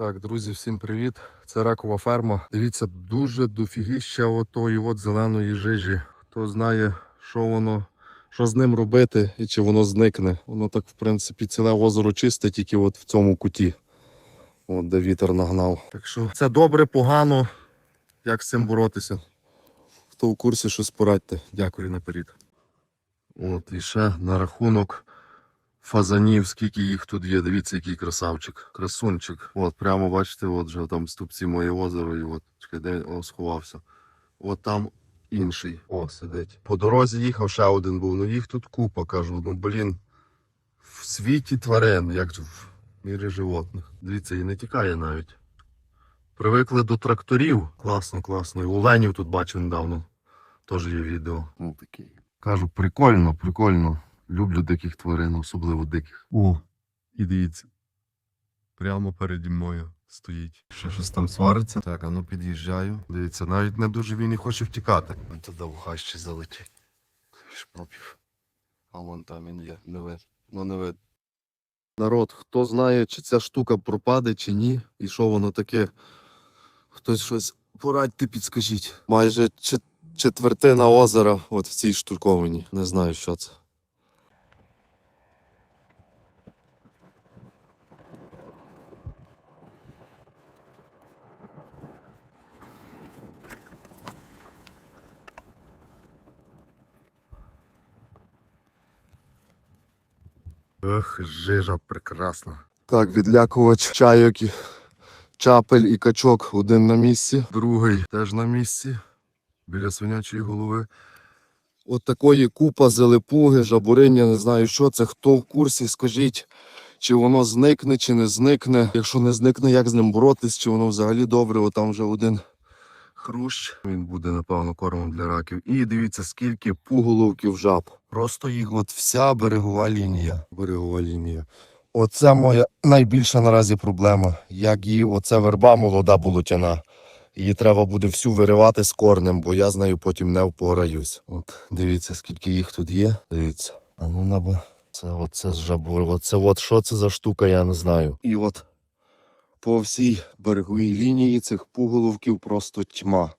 Так, друзі, всім привіт. Це ракова ферма. Дивіться, дуже дофігіща отої от зеленої жижі. Хто знає, що воно, що з ним робити і чи воно зникне. Воно так, в принципі, ціле озеро чисте, тільки от в цьому куті. От де вітер нагнав. Так що це добре, погано. Як з цим боротися? Хто в курсі, щось порадьте. Дякую наперед. От, і ще на рахунок фазанів, скільки їх тут є. Дивіться, який красавчик, красунчик. От, прямо бачите, от вже там ступці моє озеро, і от чекай, де о, сховався. От там інший. О, сидить. По дорозі їхав, ще один був. Ну їх тут купа, кажу. Ну блін. В світі тварин, як в мірі животних. Дивіться, і не тікає навіть. Привикли до тракторів. Класно, класно. І у Ленів тут бачив недавно. Теж є відео. Ну такий. Кажу, прикольно, прикольно. Люблю диких тварин, особливо диких. О, і дивіться. Прямо переді мною стоїть. Ще щось там свариться. Так, а ну під'їжджаю. Дивіться, навіть не дуже він і хоче втікати. Він туди в хащі залетить. Шпропів. А вон там він є, не вид. Ну не вид. Народ, хто знає, чи ця штука пропаде, чи ні, і що воно таке. Хтось щось порадьте, підскажіть. Майже чет- четвертина озера от в цій штуковині. Не знаю, що це. Ох, жижа прекрасна. Так, відлякувач чайок, чапель і качок один на місці, другий теж на місці, біля свинячої голови. От такої купа зелепуги, жабуриння, не знаю, що це. Хто в курсі, скажіть, чи воно зникне, чи не зникне. Якщо не зникне, як з ним боротись, чи воно взагалі добре, От там вже один хрущ. Він буде, напевно, кормом для раків. І дивіться, скільки пуголовків жаб. Просто їх от вся берегова лінія. Берегова лінія. Оце моя найбільша наразі проблема. Як її, оце верба молода болотяна. Її треба буде всю виривати з корнем, бо я з нею потім не впораюсь. От дивіться, скільки їх тут є. Дивіться. А ну наба. Це оце з жабур. Оце от що це за штука, я не знаю. І от по всій береговій лінії цих пуголовків просто тьма.